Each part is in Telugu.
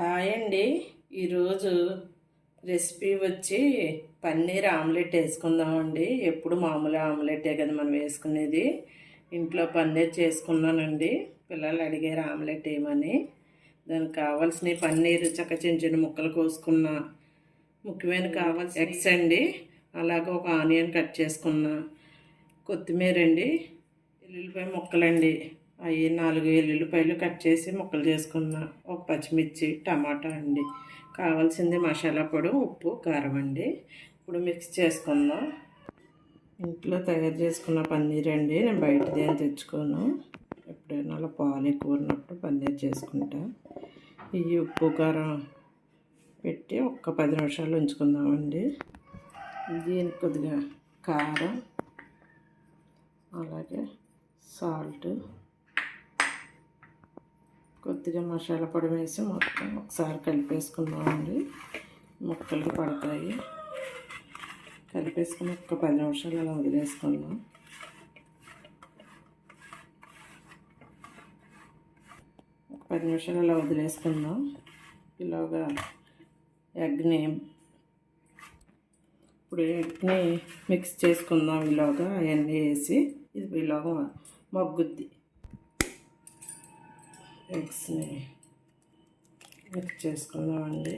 హాయ్ అండి. ఈరోజు రెసిపీ వచ్చి పన్నీర్ ఆమ్లెట్ వేసుకుందామండి. ఎప్పుడు మామూలు ఆమ్లెటే కదా మనం వేసుకునేది. ఇంట్లో పన్నీర్ చేసుకున్నానండి. పిల్లలు అడిగారు ఆమ్లెట్ ఏమని. దానికి కావాల్సిన పన్నీర్ చక్క చిన్న చిన్న ముక్కలు కోసుకున్న ముఖ్యమైన కావాల్సిన ఎగ్స్ అండి. అలాగే ఒక ఆనియన్ కట్ చేసుకున్న కొత్తిమీర అండి. ఎల్లుల్లిపాయ ముక్కలండి. అవి నాలుగు ఎల్లుల్లిపాయలు కట్ చేసి ముక్కలు చేసుకున్న ఒక పచ్చిమిర్చి టమాటా అండి. కావాల్సింది మసాలా పొడి ఉప్పు కారం అండి. ఇప్పుడు మిక్స్ చేసుకుందాం. ఇంట్లో తయారు చేసుకున్న పన్నీర్ అండి. నేను బయటది ఏం తెచ్చుకోను. ఎప్పుడైనా అలా పాలు ఎక్కువ ఉన్నప్పుడు పన్నీర్ చేసుకుంటా. ఈ ఉప్పు కారం పెట్టి ఒక్క పది నిమిషాలు ఉంచుకుందామండి. దీనికి కొద్దిగా కారం అలాగే సాల్ట్ కొద్దిగా మసాలా పొడి వేసి మొత్తం ఒకసారి కలిపేసుకుందామండి. ముక్కలకి పడతాయి. కలిపేసుకుని ఒక పది నిమిషాలు అలా వదిలేసుకుందాం. ఒక పది నిమిషాలు అలా వదిలేసుకుందాం. ఇలాగా ఎగ్ని ఇప్పుడు ఎగ్ని మిక్స్ చేసుకుందాం ఇలాగా అవన్నీ వేసి ఇది ఇలాగా మగ్గుద్ది. ఎగ్స్ని మిక్స్ చేసుకుందామండి.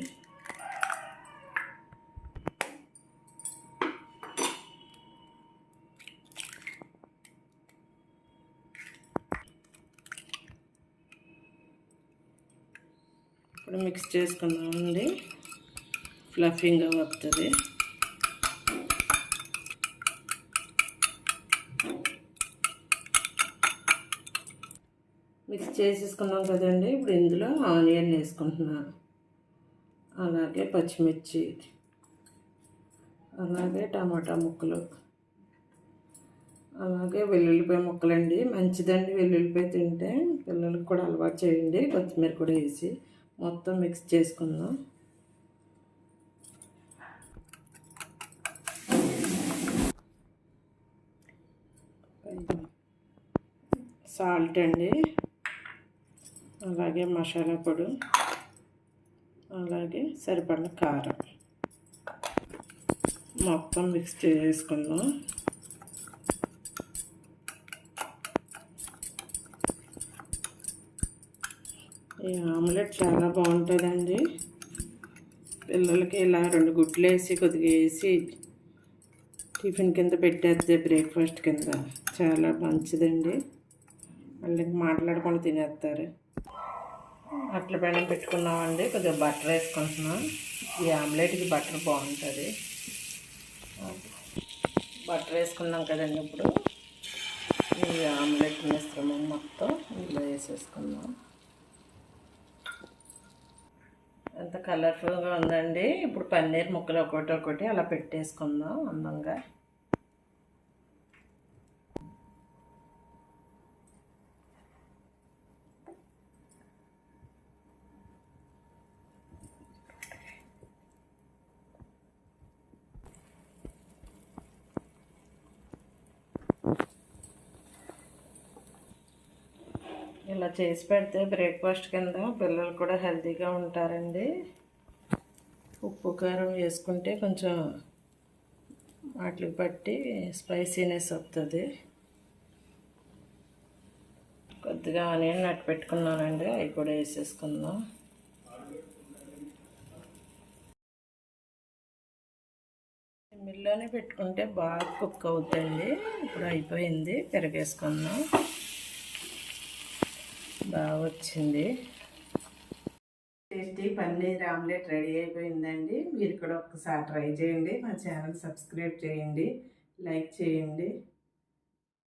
ఇప్పుడు మిక్స్ చేసుకుందామండి. ఫ్లఫింగ్గా వస్తుంది మిక్స్ చేసేసుకున్నాం కదండి. ఇప్పుడు ఇందులో ఆనియన్ వేసుకుంటున్నాను. అలాగే పచ్చిమిర్చి అలాగే టమాటా ముక్కలు అలాగే వెల్లుల్లిపాయ ముక్కలండి. మంచిదండి వెల్లుల్లిపాయ తింటే. పిల్లలకు కూడా అలవాటు చేయండి. కొత్తిమీర కూడా వేసి మొత్తం మిక్స్ చేసుకుందాం. సాల్ట్ అండి. అలాగే మసాలా పొడి అలాగే సరిపడిన కారం. మొత్తం మిక్స్ చేసుకుందాం ఈ ఆమ్లెట్ చాలా బాగుంటుందండి. పిల్లలకి ఇలా రెండు గుడ్లు వేసి కొద్దిగా వేసి టిఫిన్ కింద పెట్టేస్తే బ్రేక్ఫాస్ట్ కింద చాలా మంచిదండి. మళ్ళీ మాట్లాడకుండా తినేస్తారు. అట్ల పైన పెట్టుకున్నామండి. కొద్దిగా బటర్ వేసుకుంటున్నాం. ఈ ఆమ్లెట్కి బటర్ బాగుంటుంది. బటర్ వేసుకున్నాం కదండి ఇప్పుడు. ఈ ఆమ్లెట్ మిశ్రమం మొత్తం ఇలా వేసేసుకుందాం. ఎంత కలర్ఫుల్గా ఉందండి. ఇప్పుడు పన్నీర్ ముక్కలు ఒకటి ఒకటి అలా పెట్టేసుకుందాం అందంగా. ఇలా చేసి పెడితే బ్రేక్ఫాస్ట్ కింద పిల్లలు కూడా హెల్తీగా ఉంటారండి. ఉప్పు కారం వేసుకుంటే కొంచెం వాటికి బట్టి స్పైసీనెస్ వస్తుంది కొద్దిగా ఆనియన్ నట్టు పెట్టుకున్నానండి అవి కూడా వేసేసుకుందాం. మిల్లోనే పెట్టుకుంటే బాగా కుక్ అవుతుంది ఇప్పుడు అయిపోయింది పెరిగేసుకుందాం. బాగా వచ్చింది టేస్టీ పన్నీర్ ఆమ్లెట్ రెడీ అయిపోయిందండి. మీరు కూడా ఒక్కసారి ట్రై చేయండి. మా ఛానల్ సబ్స్క్రైబ్ చేయండి. లైక్ చేయండి.